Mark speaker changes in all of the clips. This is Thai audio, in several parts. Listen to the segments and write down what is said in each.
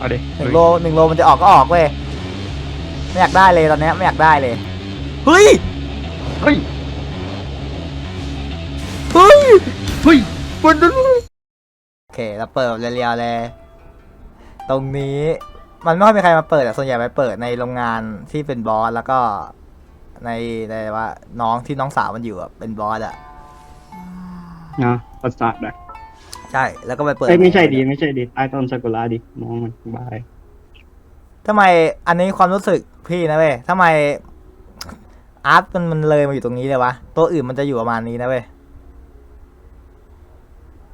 Speaker 1: เอาดิ
Speaker 2: หนึ่งโลหนึ่งโลมันจะออกก็ออกเว้ยไม่อยากได้เลยตอนเนี้ยไม่อยากได้เลยเฮ้ย
Speaker 1: เฮ้ย
Speaker 2: เฮ้ย
Speaker 1: เฮ้ย
Speaker 2: มันโอเคเราเปิดเรียวๆเลย ตรงนี้มันไม่ค่อยมีใครมาเปิดแต่ส่วนใหญ่ไปเปิดในโรงงานที่เป็นบอสแล้วก็ในในว่าน้องที่น้องสาวมันอยู่อะเป็นบอสอะ
Speaker 1: นะประสาทอะ
Speaker 2: ใช่ แล้วก็ไปเปิด
Speaker 1: เอ้ยไม่ใช่ดีไม่ใช่ดีใต้ต้นซากุระดิมองมันบาย
Speaker 2: ทำไมอันนี้ความรู้สึกพี่นะเว้ยทำไมอาร์ตมันมันเลยมาอยู่ตรงนี้เลยวะ ตัวอื่นมันจะอยู่ประมาณนี้นะเว้ย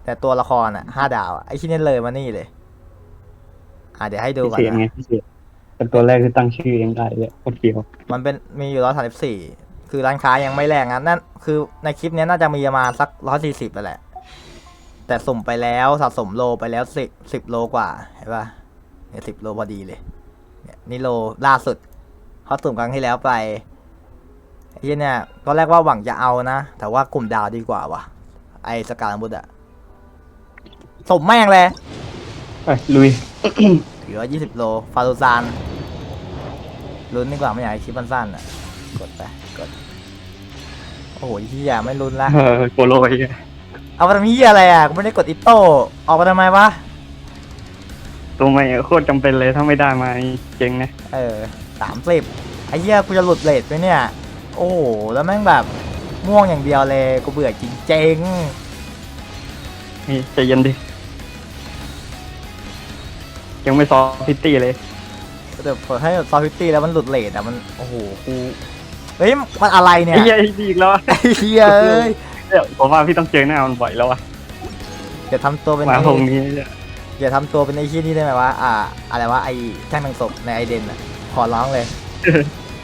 Speaker 2: แต่ตัวละครอะห้าดาวอะไอ้ที่นี่เลยมานี่เลย อะเดี๋ยวให้ดู
Speaker 1: พิ
Speaker 2: ก่อน
Speaker 1: เศษไง
Speaker 2: นะ
Speaker 1: พิเศษเป็นตัวแรกที่ตั้งชื่อเองได้เลยโคตรเฟี้ยว
Speaker 2: มันเป็นมีอยู่ร้อยสามสิบสี่คือร้านค้ายังไม่แรงนะนั่นคือในคลิปเนี้ยน่าจะมีประมาณสักร้อยสี่สิบไปแหละ แต่สุ่มไปแล้วสะสมโลไปแล้วสิบสิบโลกว่าเห็นปะเนี่ยสิบโลพอดีเลย เนี่ยนี่โลล่าสุดเขาสุ่มครั้งที่แล้วไปไอ้เหี้ยเนี่ยตอนแรกว่าหวังจะเอานะ แต่ว่ากลุ่มดาวดีกว่าวะไอสการบุตอะสมแม่งเลย
Speaker 1: ไปลุย
Speaker 2: เหลือยี่สิบโล ฟารูซานลุ้นดีกว่าไม่อยากให้คลิปมันสั้นอะ กดไป กด โอ้โหเฮียไม่ลุ้นละ
Speaker 1: เออโกโลย
Speaker 2: เอาไปทำเฮียอะไรอะกูไม่ได้กดอิโต้ออกมาทำไมวะ
Speaker 1: ตัวไม่โคตรจำเป็นเลยถ้าไม่ได้มาเจ๊งนะ
Speaker 2: เออสามสิบไอ้เหี้ยกูจะหลุดเลทไปเนี่ย โอ้โหแล้วแม่งแบบม่วงอย่างเดียวเลยกูเบื่อจริงเจง
Speaker 1: นี่ใจเย็นดิ ยังไม่ซอฟพิตตี้เลย
Speaker 2: ๆแต่พอให้ซอฟฟิตี้แล้วมันหลุดเลทอะมันโอ้โหกูเฮ้ยมันอะไรเนี่ย
Speaker 1: ไอ้เหี้ยดีอีกแล้วอะ
Speaker 2: ไอ้เหี้ยเอ้ย
Speaker 1: เดี๋ยวผมว่าพี่ต้องเจอหน้ามันบ่อยแล้วอะ
Speaker 2: อย่าทำตัวเป็น
Speaker 1: มา
Speaker 2: ไอ้
Speaker 1: ตรงนี้เนี่ย
Speaker 2: อย่าทำตัวเป็นไอ้ชี้นี่ได้ไหมวะอ่า อะไรวะไอ้ช่างทางศพในไอเดนอะขอร้องเลย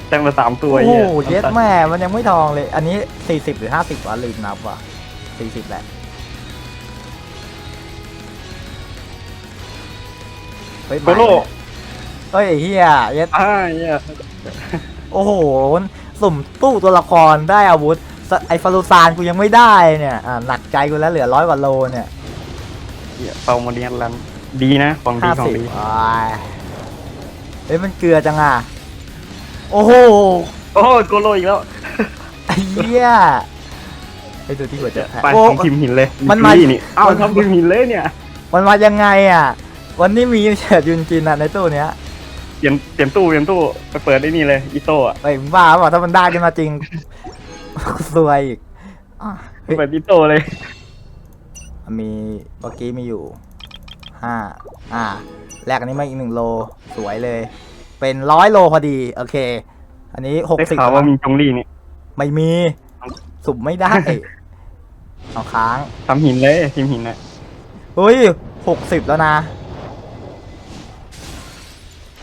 Speaker 1: แจ้งมาสามตัว
Speaker 2: โอ้
Speaker 1: ไอ้
Speaker 2: โห
Speaker 1: เหี้ย
Speaker 2: เย็ดแม่มันยังไม่ทองเลย อันนี้สี่สิบหรือห้าสิบวะลืมนับว่ะสี่สิบแหละเฮ้ย
Speaker 1: โกโล
Speaker 2: เฮ้ยไอ้เฮียเย็ด
Speaker 1: อ่าเหี้ย
Speaker 2: โอ้โห สุ่มตู้ตัวละครได้อาวุธส ไอ้ฟารูซานกูยังไม่ได้เนี่ยอ่าหนักใจกูแล้วเหลือร้อยกว่าโลเนี่ย
Speaker 1: เหี้ยเปาโมเนียนลันดีนะของดี
Speaker 2: ห้า
Speaker 1: ของ
Speaker 2: สิบ
Speaker 1: ดี
Speaker 2: เฮ้ยมันเกลือจังอะ โอ้โห
Speaker 1: โอ้โกโลอีกแล้ว
Speaker 2: ไอ้เหี้ยไปดูที่หัวใจ
Speaker 1: ไป
Speaker 2: โอ้
Speaker 1: ทำพิมพ์หินเลย
Speaker 2: มันมา
Speaker 1: นี่เอ้าทำพิมพ์หินเลยเนี่ย
Speaker 2: มันมายังไงอะ วันนี้มีเฉิดยุนจินอะในตู้เนี้ย
Speaker 1: เตรียมเตรียมตู้เตรียมตู้ไปเปิดได้นี่เลยอีโต้อะ
Speaker 2: ไอ้ยมึงบ้าเปล่าถ้ามันได้ขึ้นมาจริง ซวยอีกอะเฮ้ย
Speaker 1: เปิดอีโต้เลย
Speaker 2: มีเมื่อกี้มีอยู่ห้าอ่า แลกอันนี้มาอีกหนึ่งโล สวยเลย เป็นร้อยโลพอดี โอเค อันนี้หก
Speaker 1: ได้
Speaker 2: สิบ
Speaker 1: ข่าวว่ามีจงลี่นี่
Speaker 2: ไม่มี สุ่มไม่ได้ เอาค้าง
Speaker 1: ทำหินเลยพิมพ์หินนะ
Speaker 2: เฮ้ยหกสิบแล้วนะ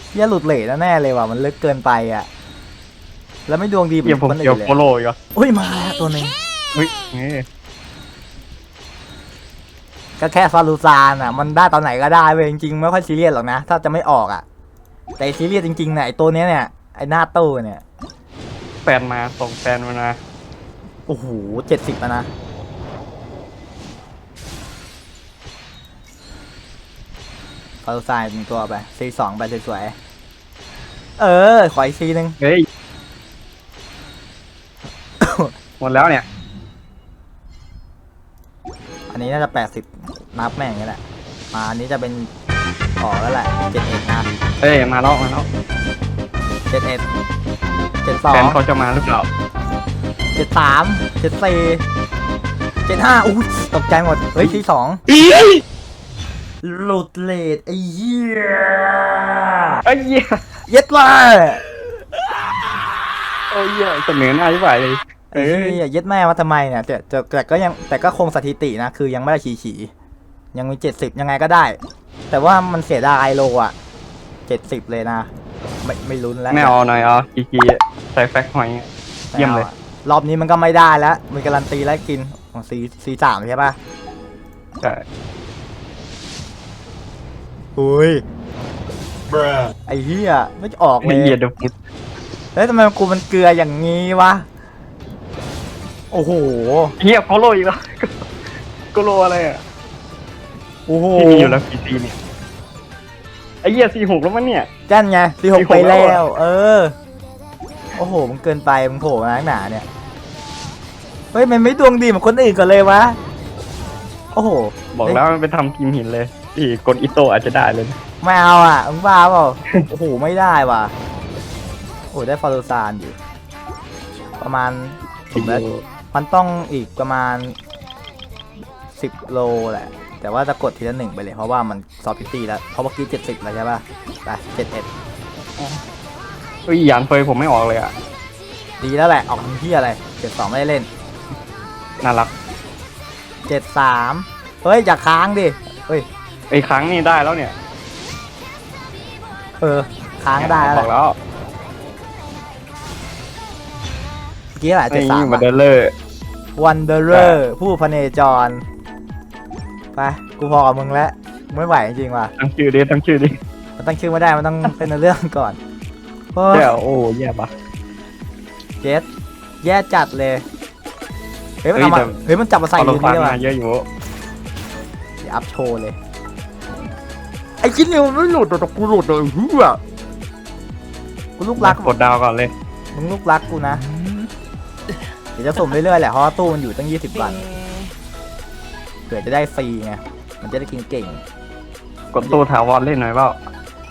Speaker 2: เหี้ยหลุดเหล่แน่ๆเลยว่ะ มันลึกเกินไปอะ แล้วไม่ดวงดีเหมื
Speaker 1: เกี่ย
Speaker 2: อ
Speaker 1: วนผม
Speaker 2: คน
Speaker 1: เกี่ย
Speaker 2: อื่
Speaker 1: วน
Speaker 2: เลย
Speaker 1: โกโลอีกเหรอ
Speaker 2: อุ้ยมาแล้วตัวหนึ่ง
Speaker 1: เฮ้ยเอ้ย
Speaker 2: ก็แค่ฟารูซานอะมันได้ตอนไหนก็ได้เว้ยจริงๆไม่ค่อยซีเรียสหรอกนะ ถ้าจะไม่ออกอะ แต่ซีเรียสจริงๆเนี่ยไอตัวเนี้ยเนี่ยไอหน้าตู้เนี่ย
Speaker 1: แฟนมาส่งแฟนมานะ
Speaker 2: โอ้โหเจ็ดสิบแล้วนะฟารูซานหนึ่งตัวไปซีสองไปสวยๆเออขออีกซีหนึ่ง
Speaker 1: เฮ้ย หมดแล้วเนี่ย
Speaker 2: อันนี้น่าจะแปดสิบนับแม่งนี่แหละ มาอันนี้จะเป็นออกแล้วแหละเจ็ดเอ็ดนะ
Speaker 1: เอ้ยมาแล้วมาแล้ว
Speaker 2: เจ็ดเอ็ดเจ็ดสอ
Speaker 1: แฟ
Speaker 2: ง
Speaker 1: นเขาจะมาหรือเปล่า
Speaker 2: เจ็ดสามเจ็ดสี่เจ็ดห้าอู้ตกใจหมด เฮ้ยที่สองหลุดเลดไอ้เหี้ย
Speaker 1: ไอ้เหี้ย
Speaker 2: เย็ดว่า
Speaker 1: โอ้ยเหี้ยเสนอหน้าที่ไหวเลย
Speaker 2: ไอ้เหี้ยเย็ดแม่มาทำไมเนี่ยแต่แต่แต่ก็ยังแต่ก็คงสถิตินะคือยังไม่ได้ฉีฉียังมีเจ็ดสิบยังไงก็ได้ แต่ว่ามันเสียดายโลอะเจ็ดสิบเลยนะ ไม่ไม่ลุ้นแล้ว
Speaker 1: ไม่เอาหน่อยเอาจีจีใส่แฟกหอยเยี่ยมเลย
Speaker 2: ไอาอะรอบนี้มันก็ไม่ได้แล้วมีการันตีแล้วกินของซีซีสามใช่ปะ
Speaker 1: ใช่
Speaker 2: อุ้ยไอ้เหี้ยไม่ออกเล
Speaker 1: ไม่
Speaker 2: ย
Speaker 1: เหยียดเดี๋ยวฟุต
Speaker 2: เฮ้ยทำไมกูมันเกลืออย่างงี้วะ โอ้โห
Speaker 1: เฮียโกโลอีกแล้วโกโลอะไรอะ
Speaker 2: โอ้โห
Speaker 1: ที่มีอยู่แล้วพีซีเนี่ยไอ้เหี้ยสี่หกแล้วมันเนี่ย
Speaker 2: แจ้นไงสี่หก
Speaker 1: 46
Speaker 2: ไปแล้
Speaker 1: แล้ว
Speaker 2: วเออ โอ้โห มันเกินไปมึงโผล่มาข้างหนาเนี่ย เฮ้ย มันไม่ดวงดีเหมือนคนอื่นก่อนเลยวะ โอ้โห
Speaker 1: บอกแล้วมันไปทำทีมหินเลยอีกกดอิโตะอาจจะได้เลยนะ
Speaker 2: ไม่เอาอะมึงบ้าเปล่า โอ้โห ไม่ได้ว่ะ โอ้ได้ฟาโรซานอยู่ ประมาณผมแล้ว มันต้องอีกประมาณสิบโลแหละ แต่ว่าจะกดทีละหนึ่งไปเลย เพราะว่ามันซอฟต์ตี้แล้ว เพราะเมื่อกี้เจ็ดสิบแล้วใช่ป่ะ ไปเจ็ดเอ็ด
Speaker 1: เฮ้ยยานเฟยผมไม่ออกเลยอะ
Speaker 2: ดีแล้วแหละ ออกทำที่อะไรเจ็ดสองไม่ได้เล่น
Speaker 1: น่ารัก
Speaker 2: เจ็ดสามเฮ้ย อย่าค้างดิเฮ้ย
Speaker 1: ไอ้ครั้งนี้ได้แล้วเนี่ย
Speaker 2: เออ ค้างได้แล้ว
Speaker 1: บอกแล้ว
Speaker 2: อกี้อะไรเจ็ด
Speaker 1: นี่
Speaker 2: สาม
Speaker 1: มาเดลเลอร์
Speaker 2: วันเดอร์เรอร์ผู้พเนจร ไป กูพอกับมึงแล้วกูไม่ไหวจริงๆว่ะ
Speaker 1: ตั้งชื่อดิตั้งชื่อดิ
Speaker 2: มันตั้งชื่อไม่ได้ มันต้องเป็นเรื่องก่อนโอ้ย
Speaker 1: เดี๋ยวโอ้แย่ปะ
Speaker 2: เจ็ดแย่จัดเลย เฮ้ยมัน
Speaker 1: เฮ้ย
Speaker 2: เอามา
Speaker 1: แต่
Speaker 2: เฮ้ยมันจับมาใส่
Speaker 1: เอา
Speaker 2: อ
Speaker 1: ล
Speaker 2: ยู่
Speaker 1: งฟ้า
Speaker 2: นี่ว่ะ
Speaker 1: มาเยอะอยู่
Speaker 2: เดี๋ยวอัพโชว์เลย ไอ้คิดนิวไม่หลุดแต่กูหลุดเลยเฮ้ยกูลูกรัก
Speaker 1: กดดาวก่อนเลย
Speaker 2: มึงลูกรักกูนะเดี๋ยวจะสุ่มเรื่อยๆแหละเพราะว่าตู้มันอยู่ตั้ง 20 วันเผื่อจะได้ฟรีไงมันจะได้กินเก่ง
Speaker 1: กดตู้ถาวรเล่นหน่อยเปล่า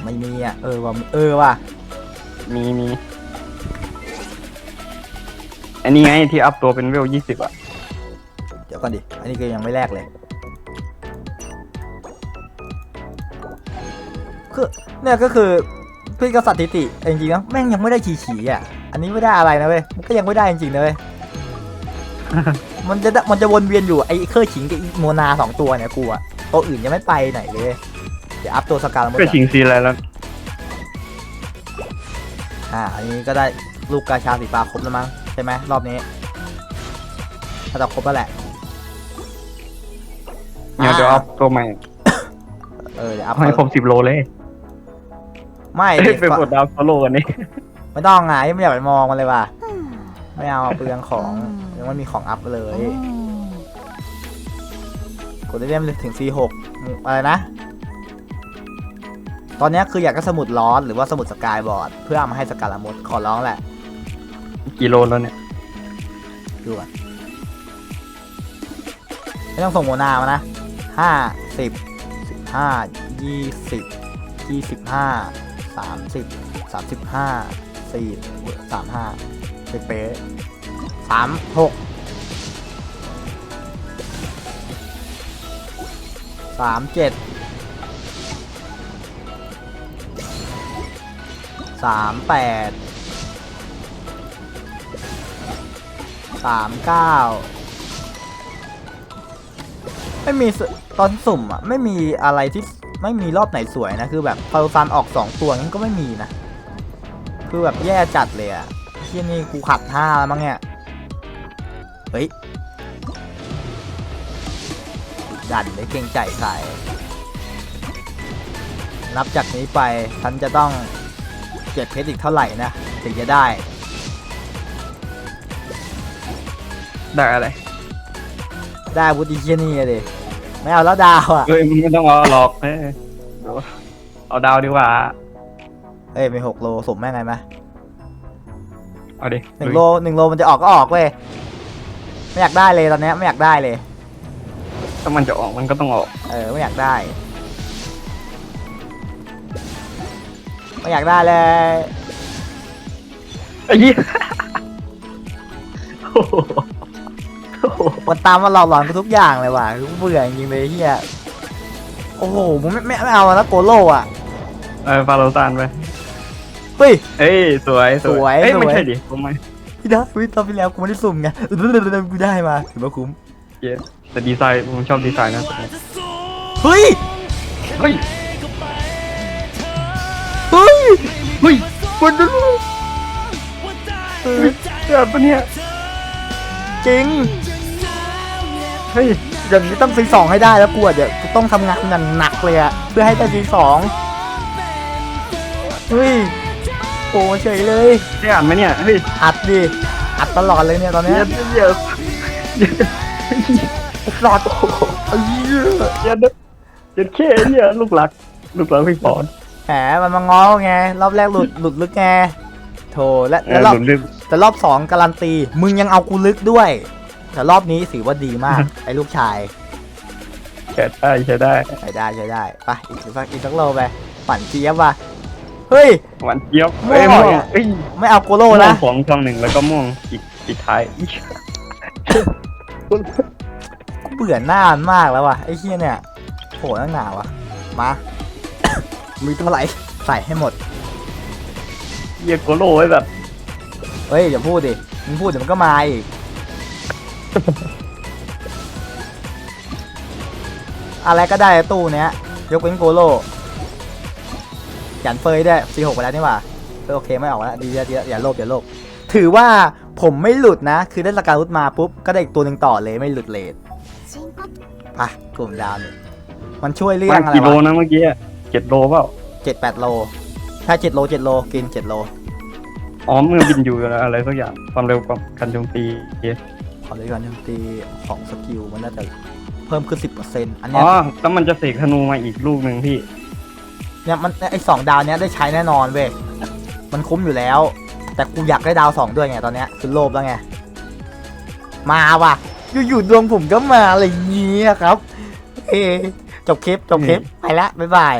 Speaker 2: ไม่มีอะเออว่ะเออว่ะ
Speaker 1: มีมีอันนี้ไงที่อัพตัวเป็นเวลยี่สิบอะ
Speaker 2: เดี๋ยวก่อนดิอันนี้ก็ยังไม่แลกเลยคือเนี่ยก็คือพี่ก็สถิติจริงๆนะแม่งยังไม่ได้ฉีฉีๆอะอันนี้ไม่ได้อะไรนะเว้ยมันก็ยังไม่ได้จริงๆนะเว้ย มันจะได้มันจะวนเวียนอยู่ไอ้เคอร์ขิงกับอีโมนาสองตัวเนี่ยกูอะตัวอื่นยังไม่ไปไหนเลย เดี๋ยวอัพตัวสกาลมด
Speaker 1: ก็
Speaker 2: ก่อน
Speaker 1: ชิงซีอะไรแล้ว
Speaker 2: อ่า อันนี้ก็ได้ลูกกาชาสีฟ้าครบแล้วมั้งใช่ไหมรอบนี้ถ้าจะครบแล้วแหละ
Speaker 1: เนี่ยเดี๋ยวอัพตัวใหม่
Speaker 2: เออเดี๋ยวอัพ
Speaker 1: ให้ครบสิบโลเลย
Speaker 2: ไม่
Speaker 1: เอ้ย
Speaker 2: ดิ
Speaker 1: ไปกดดาวโซโล่กันนี่
Speaker 2: ไม่ต้องไงไม่อยากไปมองมันเลยว่ะ ไม่เอาเปลืองของ ยังไม่มีของอัพเลย กดได้เล่มถึง C6 อะไรนะ ตอนเนี้ยคืออยากก็สมุดร้อนหรือว่าสมุดสกายบอร์ด เพื่อเอามาให้สกาลามุดขอร้องแหละ
Speaker 1: กี่โลแล้วเนี่ย
Speaker 2: ดูก่อนไม่ต้องส่งโมนามานะห้าสิบสิบห้ายี่สิบยี่สิบห้าสามสิบสามสิบห้าสี่สามห้าเป๊ะๆ สามหกสามเจ็ดสามแปดสามเก้าไม่มีตอนสุ่มอะ ไม่มีอะไรที่ไม่มีรอบไหนสวยนะ คือแบบพารุซันออกสองตัวงั้นก็ไม่มีนะ คือแบบแย่จัดเลยอะที่นี่กูขัดท่าแล้วมั้งเนี่ย เฮ้ย ดันได้เก่งใจใครนับจากนี้ไปฉันจะต้องเก็บเพชรอีกเท่าไหร่นะ ถึงจะได้
Speaker 1: ได้อะไร
Speaker 2: ได้อาวุธอีเชียนี่เลยไม่เอาแล้วดาวอะ
Speaker 1: เฮ้ยมึงไม่ต้องเอาหรอกเอ้ยเดี๋ยวเอาดาวดีกว่า
Speaker 2: เอ้ยมีหกโลสมแม่งไงไหม
Speaker 1: เอาดิ
Speaker 2: หนึ่งโลหนึ่งโลมันจะออกก็ออกเว้ย ไม่อยากได้เลยตอนเนี้ยไม่อยากได้เลย
Speaker 1: ถ้ามันจะออกมันก็ต้องออก
Speaker 2: เออไม่อยากได้ไม่อยากได้เลย
Speaker 1: ไอ้ยี่ โอ้โหโอ้โห
Speaker 2: มันตามมาหลอกหลอนกูทุกอย่างเลยว่ะกูเบื่อจริงๆเลยเฮียโอ้โหมึงไม่ไม่ไม่เอาแล้วโกโลอะ
Speaker 1: เออฟาโรซานไป
Speaker 2: เฮ้ย
Speaker 1: เอ้ย สวย
Speaker 2: สวย
Speaker 1: เอ้ย
Speaker 2: สวย
Speaker 1: ไม่ใช่ดิทำไม
Speaker 2: พี่ได้พี่ตอนที่แล้วกูไม่ได้สุ่มไงกูได้มาถือว่าคุ้ม
Speaker 1: เย้แต่ดีไซน์ผมชอบดีไซน์นะ
Speaker 2: เฮ้ย
Speaker 1: เฮ้ย
Speaker 2: เฮ้ย
Speaker 1: เฮ้ย
Speaker 2: มันดูเออ
Speaker 1: เกิดปะเนี่ย
Speaker 2: จริง
Speaker 1: เฮ้ย
Speaker 2: อย่างนี้ต้องซีสองให้ได้แล้วกูอะเดี๋ยวกูต้องทำงานหนักหนักๆเลยอะเพื่อให้ได้ซีสองเฮ้ย โอ้เฉยเลย
Speaker 1: ได้อ่านไหมเนี่ยเฮ้ย
Speaker 2: อัดดิอัดตลอดเลยเนี่ยตอนเนี้
Speaker 1: เย
Speaker 2: ย
Speaker 1: อะเยอะ
Speaker 2: ตลอดเอ้ย
Speaker 1: เยอะเยอะเยอะแค่เนี่ยลูกหลัก ลูกหลักพี่ปอน
Speaker 2: แหมมันมาง้อไงรอบแรกหลุดหลุดลึกไงโถและ
Speaker 1: เอ
Speaker 2: แล้ว
Speaker 1: อ
Speaker 2: รอบ
Speaker 1: หลุดลึก
Speaker 2: แต่รอบสองการันตี มึงยังเอากูลึกด้วย แต่รอบนี้ถือว่าดีมาก ไอ้ลูกชาย
Speaker 1: ใช้ได้ใช้ได้
Speaker 2: ใช้ได้ใช้ได้ไปอีกสักอีกสักโลไปปั่นเจี๊ยบว่ะ เฮ้ย
Speaker 1: หวานเจี๊ยบ
Speaker 2: ม่วง
Speaker 1: เอ้ยม่วง
Speaker 2: อะ
Speaker 1: เอ้ย
Speaker 2: ไม่เอาโกโล
Speaker 1: ม่ว
Speaker 2: นะ
Speaker 1: งสองช่องหนึ่งแล้วก็ม่วงอีกอีกท้าย
Speaker 2: กูเบื่อหน้ามันมากแล้วว่ะไอ้เฮียเนี่ยโหนั่งหนาวะมา มีเท่าไหร่ใส่ให้หมด
Speaker 1: เยียโกโลไว้แบบ
Speaker 2: เฮ้ยอย่าพูดดิมึงพูดเดี๋ยวมันก็มาอีก อะไรก็ได้ตู้เนี้ย ยกเว้นโกโล หยันเฟยได้วยซีหกไปแล้วนี่หว่าเออโอเคไม่ออกแล้วดีแล้วดีแล้วอย่าโลภอย่าโลภถือว่าผมไม่หลุดนะ คือได้สการรุดมาปุ๊บก็ได้อีกตัวหนึ่งต่อเลยไม่หลุดเลทไปกลุ่มดาวนี่มันช่วยเรื่อ
Speaker 1: มาง
Speaker 2: อะไร
Speaker 1: กี่โล
Speaker 2: วะ
Speaker 1: นะเมื่อกี้เจ็ดโลเปล่า
Speaker 2: เจ็ดแปดโล ถ้าเจ็ดโลเจ็ดโลกินเจ็ดโล
Speaker 1: อ๋อเมื่อบินอยู่อะไรสักอย่างความเร็วกับการโจมตี
Speaker 2: ขอเลยการโจมตีของสกิลมันน่าจะเพิ่มขึ้นสิบเปอร์เซ็นต์อัน
Speaker 1: อ๋
Speaker 2: เนี้
Speaker 1: อยแล้วมันจะเสกธนูมาอีกลูกหนึ่งพี่
Speaker 2: เนี่ยมันไอสองดาวเนี้ยได้ใช้แน่นอนเว้ยมันคุ้มอยู่แล้ว แต่กูอยากได้ดาวสองด้วยไงตอนเนี้ยคือโลภแล้วไงมาว่ะอยู่ๆดวงผมก็มาอะไรเงี้ยครับเอจบคลิปจบคลิปไปละบ๊ายบาย